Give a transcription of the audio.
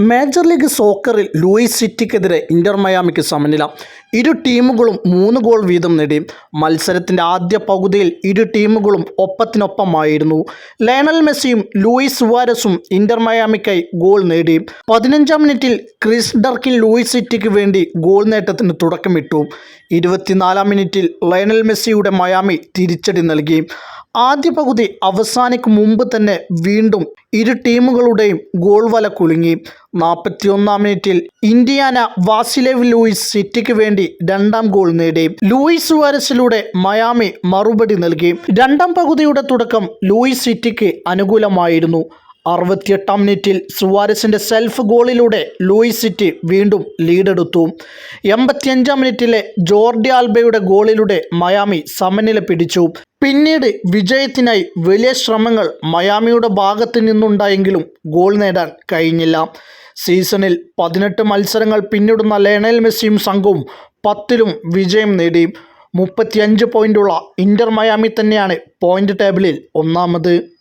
Major league സോക്കറിൽ Louis സിറ്റിക്കെതിരെ Inter മയാമിക്ക് സമനില. ഇരു ടീമുകളും മൂന്ന് ഗോൾ വീതം നേടി. മത്സരത്തിന്റെ ആദ്യ പകുതിയിൽ ഇരു ടീമുകളും ഒപ്പത്തിനൊപ്പമായിരുന്നു. ലയണൽ മെസ്സിയും ലൂയിസ് വാരസും ഇന്റർ മയാമിക്കായി ഗോൾ നേടി. പതിനഞ്ചാം മിനിറ്റിൽ ക്രിസ് ഡർക്കിൻ ലൂയിസ് സിറ്റിക്ക് വേണ്ടി ഗോൾ നേട്ടത്തിന് തുടക്കമിട്ടു. ഇരുപത്തിനാലാം മിനിറ്റിൽ ലയണൽ മെസ്സിയുടെ മയാമി തിരിച്ചടി നൽകി. ആദ്യ പകുതി അവസാനിക്കും മുമ്പ് തന്നെ വീണ്ടും ഇരു ടീമുകളുടെയും ഗോൾ വല കുലുങ്ങി. നാൽപ്പത്തിയൊന്നാം മിനിറ്റിൽ ഇന്ത്യാന വാസിലേവ് ലൂയിസ് സിറ്റിക്ക് വേണ്ടി രണ്ടാം ഗോൾ നേടി. ലൂയിസ് വാരസിലൂടെ മയാമി മറുപടി നൽകി. രണ്ടാം പകുതിയുടെ തുടക്കം ലൂയിസ് സിറ്റിക്ക് അനുകൂലമായിരുന്നു. അറുപത്തിയെട്ടാം മിനിറ്റിൽ സുവാരസിന്റെ സെൽഫ് ഗോളിലൂടെ ലൂയിസ് സിറ്റി വീണ്ടും ലീഡെടുത്തു എൺപത്തിയഞ്ചാം മിനിറ്റിലെ ജോർഡി ആൽബയുടെ ഗോളിലൂടെ മയാമി സമനില പിടിച്ചു. പിന്നീട് വിജയത്തിനായി വലിയ ശ്രമങ്ങൾ മയാമിയുടെ ഭാഗത്ത് നിന്നുണ്ടായെങ്കിലും ഗോൾ നേടാൻ കഴിഞ്ഞില്ല. സീസണിൽ പതിനെട്ട് മത്സരങ്ങൾ പിന്നിടുന്ന ലയണൽ മെസ്സിയും സംഘവും പത്തിലും വിജയം നേടി. മുപ്പത്തിയഞ്ച് പോയിന്റുള്ള ഇന്റർ മയാമി തന്നെയാണ് പോയിന്റ് ടേബിളിൽ ഒന്നാമത്.